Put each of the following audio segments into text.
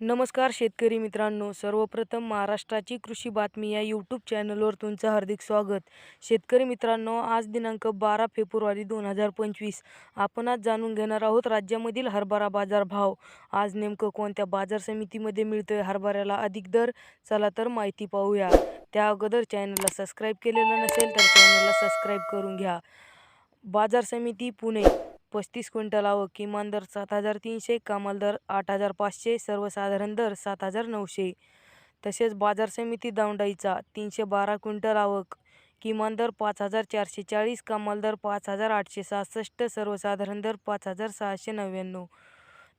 नमस्कार शेतकरी मित्रांनो सर्वप्रथम महाराष्ट्राची कृषी बातमी या यूट्यूब चॅनलवर तुमचं हार्दिक स्वागत. शेतकरी मित्रांनो आज दिनांक बारा फेब्रुवारी दोन हजार पंचवीस. आपण आज जाणून घेणार आहोत राज्यामधील हरभरा बाजार भाव आज नेमकं कोणत्या बाजार समितीमध्ये मिळतोय हरभऱ्याला अधिक दर? चला तर माहिती पाहूया. त्या अगोदर चॅनलला सबस्क्राईब केलेलं नसेल तर चॅनलला सबस्क्राईब करून घ्या. बाजार समिती पुणे. पस्तीस क्विंटल आवक किमान दर सात हजार तीनशे कमाल दर आठ हजार पाचशे सर्वसाधारण दर सात हजार नऊशे. तसेच बाजार समिती दावंडाईचा तीनशे बारा क्विंटल आवक किमान दर पाच हजार चारशे चाळीस कमाल दर पाच हजार आठशे सहासष्ट सर्वसाधारण दर पाच हजार सहाशे नव्याण्णव.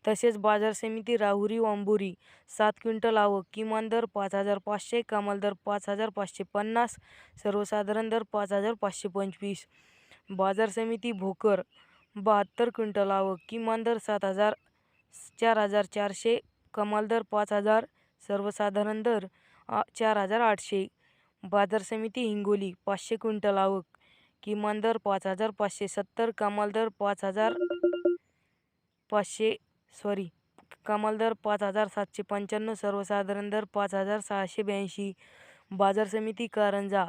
तसेच बाजार समिती राहुरी वांबुरी सात क्विंटल आवक किमान दर पाच हजार पाचशे कमाल दर पाच हजार पाचशे पन्नास सर्वसाधारण दर पाच हजार पाचशे पंचवीस. बाजार समिती भोकर बहात्तर क्विंटल आवक किमान दर सात हजार चार हजार चारशे कमाल दर पाच हजार सर्वसाधारण दर आ- चार हजार आठशे. बाजार समिती हिंगोली पाचशे क्विंटल आवक किमान दर पाच हजार पाचशे सत्तर कमाल दर पाच हजार पाचशे सॉरी कमाल दर पाच हजार सातशे पंच्याण्णव सर्वसाधारण दर पाच हजार सहाशे ब्याऐंशी. बाजार समिती कारंजा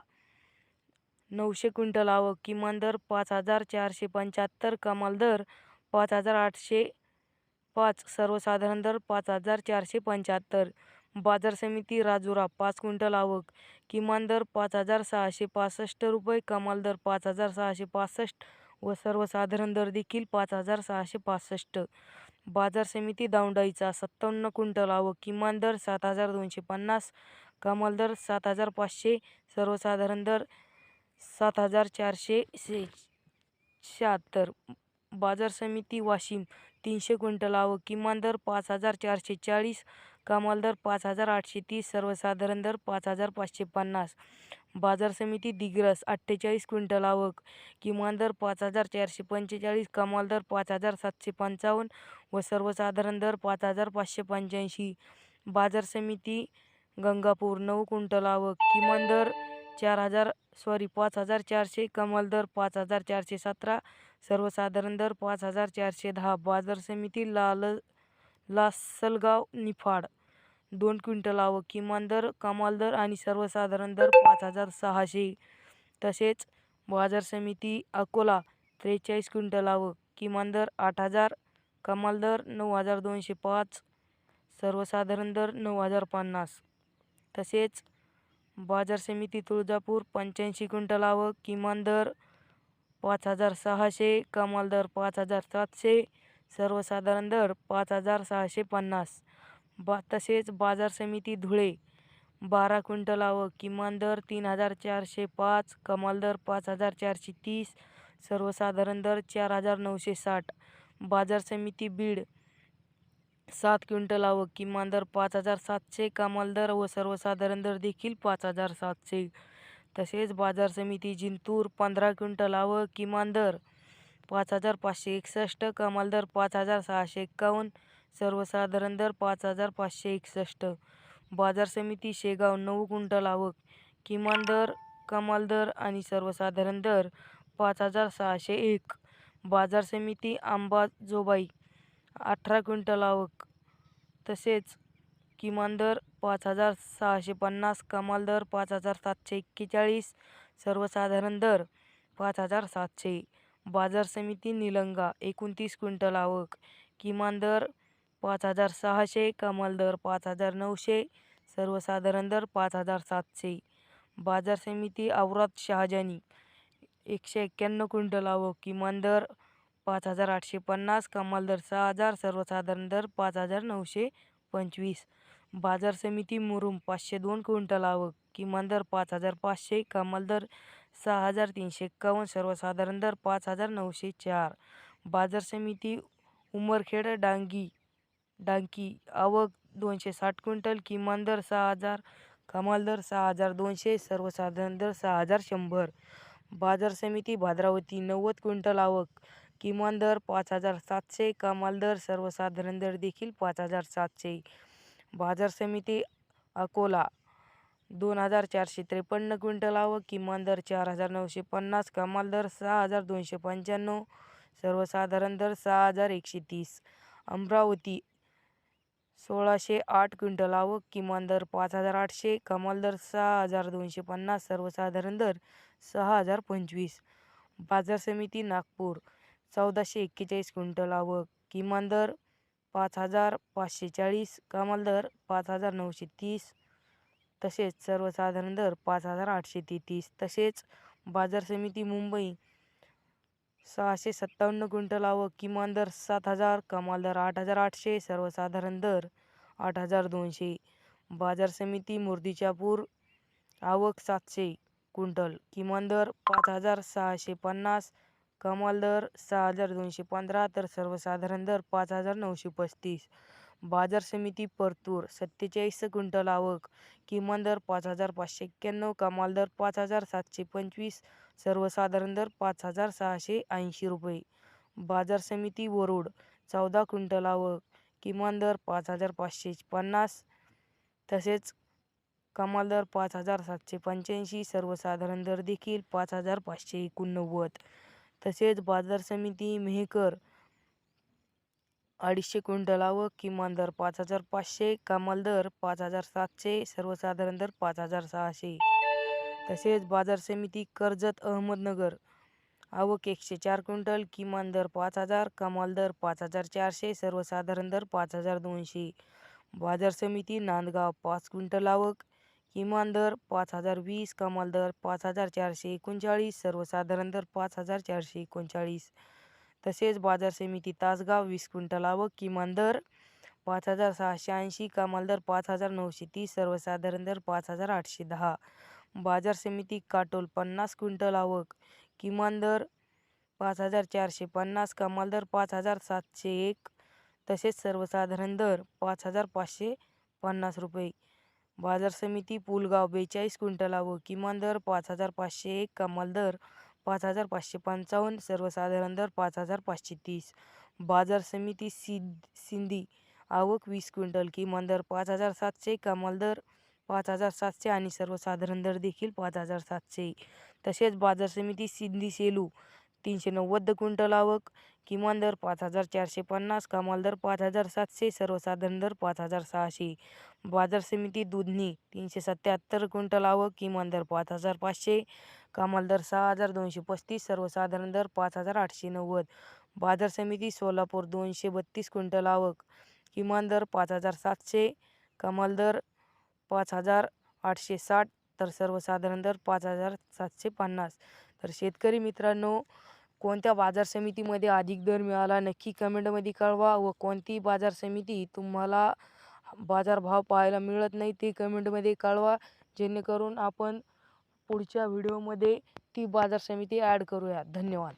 नऊशे क्विंटल आवक किमान दर पाच हजार चारशे पंच्याहत्तर कमाल दर पाच हजार आठशे पाच सर्वसाधारण दर पाच हजार चारशे पंच्याहत्तर. बाजार समिती राजुरा पाच क्विंटल आवक किमान दर पाच हजार सहाशे पासष्ट रुपये कमाल दर पाच हजार सहाशे पासष्ट व सर्वसाधारण दर देखील पाच हजार सहाशे पासष्ट. बाजार समिती दावंडाईचा सत्तावन्न क्विंटल आवक किमान दर सात हजार दोनशे पन्नास कमाल दर सात हजार पाचशे सर्वसाधारण दर सात हजार चारशे शे शहात्तर बाजार समिती वाशिम तीनशे क्विंटल आवक. किमान दर पाच हजार चारशे चाळीस कमाल दर पाच हजार आठशे तीस सर्वसाधारण दर पाच हजार पाचशे पन्नास. बाजार समिती दिग्रस अठ्ठेचाळीस क्विंटल आवक. किमान दर पाच हजार चारशे पंचेचाळीस कमाल दर पाच हजार सातशे पंचावन्न व सर्वसाधारण दर पाच हजार पाचशे पंच्याऐंशी. बाजार समिती गंगापूर नऊ क्विंटल आवक. किमान दर चार हजार सॉरी पाच हजार चारशे कमाल दर पाच हजार चारशे सतरा सर्वसाधारण दर पाच हजार चारशे दहा बाजार समिती लाल लासलगाव निफाड. दोन क्विंटल आवक किमान दर कमाल दर आणि सर्वसाधारण दर पाच हजार सहाशे. तसेच बाजार समिती अकोला त्रेचाळीस क्विंटल आवक किमान दर आठ हजार कमाल दर नऊ हजार दोनशे पाच सर्वसाधारण दर नऊ हजार पन्नास. तसेच बाजार समिती तुळजापूर पंच्याऐंशी क्विंटलावं किमान दर पाच हजार सहाशे कमाल दर पाच हजार सातशे सर्वसाधारण दर पाच हजार सहाशे पन्नास. बा तसेच बाजार समिती धुळे बारा क्विंटलावं किमान दर तीन हजार चारशे पाच कमाल दर पाच हजार चारशे तीस सर्वसाधारण दर चार हजार नऊशे साठ. बाजार समिती बीड सात क्विंटल आवक किमान दर पाच हजार सातशे कमाल दर व सर्वसाधारण दर देखील पाच हजार सातशे. तसेच बाजार समिती जिंतूर पंधरा क्विंटल आवक किमान दर पाच हजार पाचशे एकसष्ट कमाल दर पाच हजार सहाशे एक्कावन्न सर्वसाधारण दर पाच हजार पाचशे एकसष्ट. बाजार समिती शेगाव नऊ क्विंटल आवक किमान दर कमाल दर आणि सर्वसाधारण दर पाच हजार सहाशे एक. बाजार समिती अंबाजोबाई अठरा क्विंटल आवक. तसेच किमान दर पाच हजार सहाशे पन्नास कमाल दर पाच हजार सातशे एक्केचाळीस सर्वसाधारण दर पाच हजार सातशे. बाजार समिती निलंगा एकोणतीस क्विंटल आवक. किमान दर पाच हजार सहाशे कमाल दर पाच हजार नऊशे सर्वसाधारण दर पाच हजार सातशे. बाजार समिती औराद शहाजानी एकशे एक्क्याण्णव क्विंटल आवक. किमान दर पाच हजार आठशे पन्नास कमाल दर सहा हजार सर्वसाधारण दर पाच हजार नऊशे पंचवीस. बाजार समिती मुरुम पाचशे दोन क्विंटल आवक किमान दर पाच हजार पाचशे कमाल दर सहा हजार तीनशे एक्कावन्न सर्वसाधारण दर पाच हजार नऊशे चार. बाजार समिती उमरखेड डांगी डांकी आवक दोनशे साठ क्विंटल किमान दर सहा हजार कमाल दर सहा हजार दोनशे सर्वसाधारण दर सहा हजार शंभर. बाजार समिती भाद्रावती नव्वद क्विंटल आवक किमान दर पाच हजार सातशे कमाल दर सर्वसाधारण दर देखील पाच हजार सातशे. बाजार समिती अकोला दोन हजार चारशे त्रेपन्न क्विंटल आवक किमान दर चार हजार नऊशे पन्नास कमाल दर सहा हजार दोनशे पंच्याण्णव सर्वसाधारण दर सहा हजार एकशे तीस. अमरावती सोळाशे आठ क्विंटल आवक किमान दर पाच हजार आठशे कमाल दर सहा हजार दोनशे पन्नास सर्वसाधारण दर सहा हजार पंचवीस. बाजार समिती नागपूर चौदाशे एक्केचाळीस क्विंटल आवक. किमान दर पाच हजार पाचशे चाळीस कमाल दर पाच हजार नऊशे तीस तसेच सर्वसाधारण दर पाच हजार आठशे तेहतीस तसेच बाजार समिती मुंबई सहाशे सत्तावन्न क्विंटल आवक. किमान दर सात हजार कमाल दर आठ हजार आठशे सर्वसाधारण दर आठ हजार दोनशे. बाजार समिती मूर्तिजापूर आवक सातशे क्विंटल. किमान दर पाच हजार सहाशे पन्नास कमाल दर सहा हजार दोनशे पंधरा तर सर्वसाधारण दर पाच हजार नऊशे पस्तीस. बाजार समिती परतूर सत्तेचाळीस क्विंटल आवक किमान दर पाच हजार पाचशे एक्क्याण्णव कमाल दर पाच हजार सातशे पंचवीस सर्वसाधारण दर पाच हजार सहाशे ऐंशी रुपये. बाजार समिती वरुड चौदा क्विंटल आवक किमान दर पाच हजार पाचशे पन्नास तसेच कमाल दर पाच हजार सातशे पंच्याऐंशी सर्वसाधारण दर देखील पाच हजार पाचशे एकोणनव्वद. तसेच बाजार समिती मेहकर अडीचशे क्विंटल आवक किमान दर पाच हजार पाचशे कमाल दर पाच हजार सातशे सर्वसाधारण दर पाच हजार सहाशे. तसेच बाजार समिती कर्जत अहमदनगर आवक एकशे चार क्विंटल किमान दर पाच हजार कमाल दर पाच हजार चारशे सर्वसाधारण दर पाच हजार दोनशे. बाजार समिती नांदगाव पाच क्विंटल आवक किमान दर पाच हजार वीस कमाल दर पाच हजार चारशे एकोणचाळीस सर्वसाधारण दर पाच हजार चारशे एकोणचाळीस. तसेच बाजार समिती तासगाव वीस क्विंटल आवक किमान दर पाच हजार सहाशे ऐंशी कमाल दर पाच हजार नऊशे तीस सर्वसाधारण दर पाच हजार आठशे दहा. बाजार समिती काटोल पन्नास क्विंटल आवक किमान दर पाच हजार चारशे पन्नास कमाल दर पाच हजार सातशे एक. तसेच सर्वसाधारण दर पाच हजार पाचशे पन्नास रुपये. बाजार समिती पुलगाव बेचाळीस क्विंटल किमान दर पाच हजार पाचशे एक कमाल दर पाच हजार पाचशे पंचावन्न सर्वसाधारण दर पाच हजार पाचशे तीस. बाजार समिती सिद सिंधी आवक वीस क्विंटल किमान दर पाच हजार सातशे कमाल दर पाच हजार सातशे आणि सर्वसाधारण दर देखील पाच हजार सातशे. तसेच बाजार समिती सिंधी सेलू तीनशे नव्वद क्विंटल आवक. किमान दर पाच हजार चारशे पन्नास कमाल दर पाच हजार सातशे सर्वसाधारण दर पाच हजार सहाशे. बाजार समिती दुधनी तीनशे सत्याहत्तर क्विंटल आवक किमान दर पाच हजार पाचशे कमाल दर सहा हजार दोनशे पस्तीस सर्वसाधारण दर पाच हजार आठशे नव्वद. बाजार समिती सोलापूर दोनशे बत्तीस क्विंटल आवक. किमान दर पाच हजार सातशे कमाल दर पाच हजार आठशे साठ तर सर्वसाधारण दर पाच हजार सातशे पन्नास. तर शेतकरी मित्रांनो कोणत्या बाजार समितीमध्ये अधिक दर मिळाला नक्की कमेंटमध्ये कळवा व कोणती बाजार समिती तुम्हाला बाजारभाव पाहायला मिळत नाही ते कमेंटमध्ये कळवा जेणेकरून आपण पुढच्या व्हिडिओमध्ये ती बाजार समिती ॲड करूया. धन्यवाद.